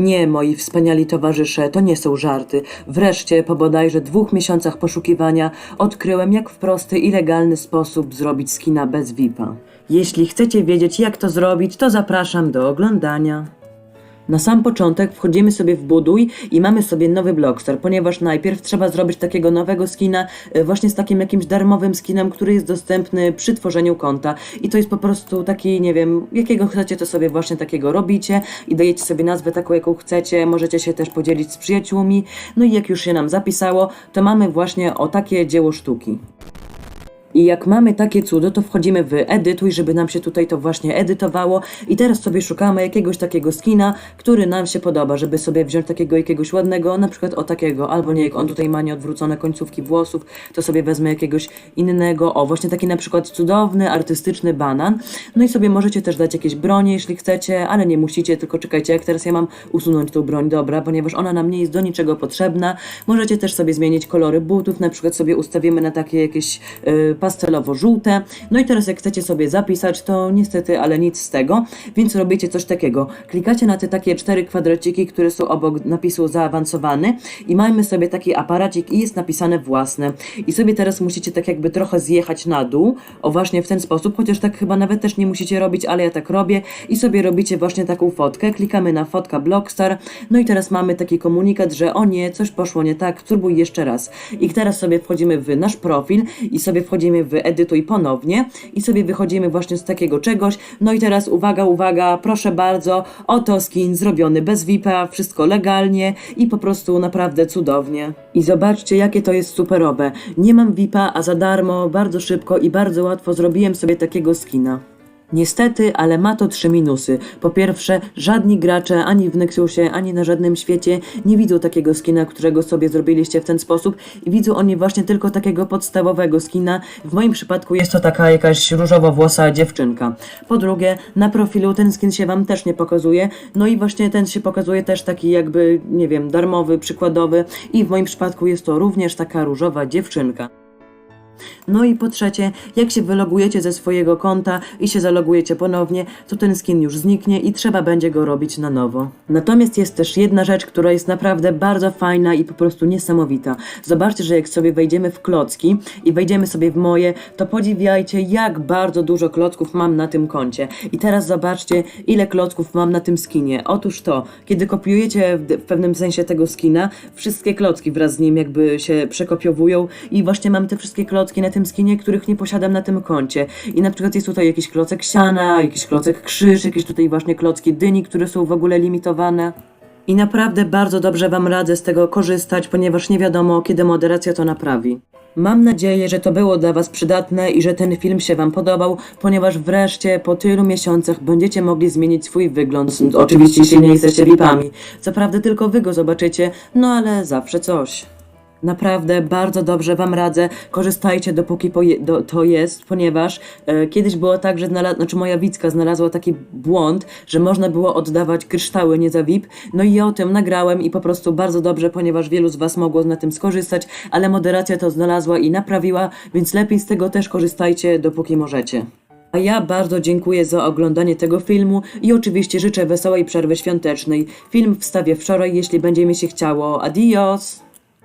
Nie, moi wspaniali towarzysze, to nie są żarty. Wreszcie, po bodajże dwóch miesiącach poszukiwania, odkryłem, jak w prosty i legalny sposób zrobić skina bez VIP-a. Jeśli chcecie wiedzieć, jak to zrobić, to zapraszam do oglądania. Na sam początek wchodzimy sobie w buduj i mamy sobie nowy Blockstar, ponieważ najpierw trzeba zrobić takiego nowego skina e, właśnie z takim jakimś darmowym skinem, który jest dostępny przy tworzeniu konta. I to jest po prostu taki, nie wiem, jakiego chcecie, to sobie właśnie takiego robicie i dajecie sobie nazwę taką, jaką chcecie, możecie się też podzielić z przyjaciółmi, no i jak już się nam zapisało, to mamy właśnie o takie dzieło sztuki. I jak mamy takie cudo, to wchodzimy w edytuj, żeby nam się tutaj to właśnie edytowało i teraz sobie szukamy jakiegoś takiego skina, który nam się podoba, żeby sobie wziąć takiego jakiegoś ładnego, na przykład o takiego, albo nie, jak on tutaj ma nieodwrócone końcówki włosów, to sobie wezmę jakiegoś innego, o właśnie taki na przykład cudowny, artystyczny banan. No i sobie możecie też dać jakieś bronie, jeśli chcecie, ale nie musicie, tylko czekajcie, jak teraz ja mam usunąć tą broń, dobra, ponieważ ona nam nie jest do niczego potrzebna. Możecie też sobie zmienić kolory butów, na przykład sobie ustawimy na takie jakieś y, pastelowo-żółte. No i teraz jak chcecie sobie zapisać, to niestety, ale nic z tego, więc robicie coś takiego. Klikacie na te takie cztery kwadraciki, które są obok napisu zaawansowany i mamy sobie taki aparacik i jest napisane własne. I sobie teraz musicie tak jakby trochę zjechać na dół, o właśnie w ten sposób, chociaż tak chyba nawet też nie musicie robić, ale ja tak robię i sobie robicie właśnie taką fotkę, klikamy na fotka Blockstar, no i teraz mamy taki komunikat, że o nie, coś poszło nie tak, spróbuj jeszcze raz. I teraz sobie wchodzimy w nasz profil i sobie wchodzimy w edytuj ponownie i sobie wychodzimy właśnie z takiego czegoś. No i teraz uwaga, uwaga, proszę bardzo, oto skin zrobiony bez VIP-a, wszystko legalnie i po prostu naprawdę cudownie. I zobaczcie, jakie to jest superowe. Nie mam VIP-a, a za darmo, bardzo szybko i bardzo łatwo zrobiłem sobie takiego skina. Niestety, ale ma to trzy minusy. Po pierwsze, żadni gracze ani w Nexusie, ani na żadnym świecie nie widzą takiego skina, którego sobie zrobiliście w ten sposób i widzą oni właśnie tylko takiego podstawowego skina. W moim przypadku jest to taka jakaś różowo-włosa dziewczynka. Po drugie, na profilu ten skin się wam też nie pokazuje, no i właśnie ten się pokazuje też taki jakby, nie wiem, darmowy, przykładowy i w moim przypadku jest to również taka różowa dziewczynka. No i po trzecie, jak się wylogujecie ze swojego konta i się zalogujecie ponownie, to ten skin już zniknie i trzeba będzie go robić na nowo. Natomiast jest też jedna rzecz, która jest naprawdę bardzo fajna i po prostu niesamowita. Zobaczcie, że jak sobie wejdziemy w klocki i wejdziemy sobie w moje, to podziwiajcie, jak bardzo dużo klocków mam na tym koncie. I teraz zobaczcie, ile klocków mam na tym skinie. Otóż to, kiedy kopiujecie w, pewnym sensie tego skina, wszystkie klocki wraz z nim jakby się przekopiowują i właśnie mam te wszystkie klocki na tym skinie, których nie posiadam na tym koncie. I na przykład jest tutaj jakiś klocek siana, jakiś klocek krzyż, jakieś tutaj właśnie klocki dyni, które są w ogóle limitowane. I naprawdę bardzo dobrze Wam radzę z tego korzystać, ponieważ nie wiadomo, kiedy moderacja to naprawi. Mam nadzieję, że to było dla Was przydatne i że ten film się Wam podobał, ponieważ wreszcie po tylu miesiącach będziecie mogli zmienić swój wygląd. Oczywiście, jeśli nie jesteście VIP-ami. Co prawda tylko Wy go zobaczycie, no ale zawsze coś. Naprawdę bardzo dobrze Wam radzę. Korzystajcie dopóki do, to jest, ponieważ e, kiedyś było tak, że znalaz- znaczy moja Wicka znalazła taki błąd, że można było oddawać kryształy nie za VIP. No i ja o tym nagrałem i po prostu bardzo dobrze, ponieważ wielu z Was mogło na tym skorzystać, ale moderacja to znalazła i naprawiła, więc lepiej z tego też korzystajcie dopóki możecie. A ja bardzo dziękuję za oglądanie tego filmu i oczywiście życzę wesołej przerwy świątecznej. Film wstawię wczoraj, jeśli będzie mi się chciało. Adios!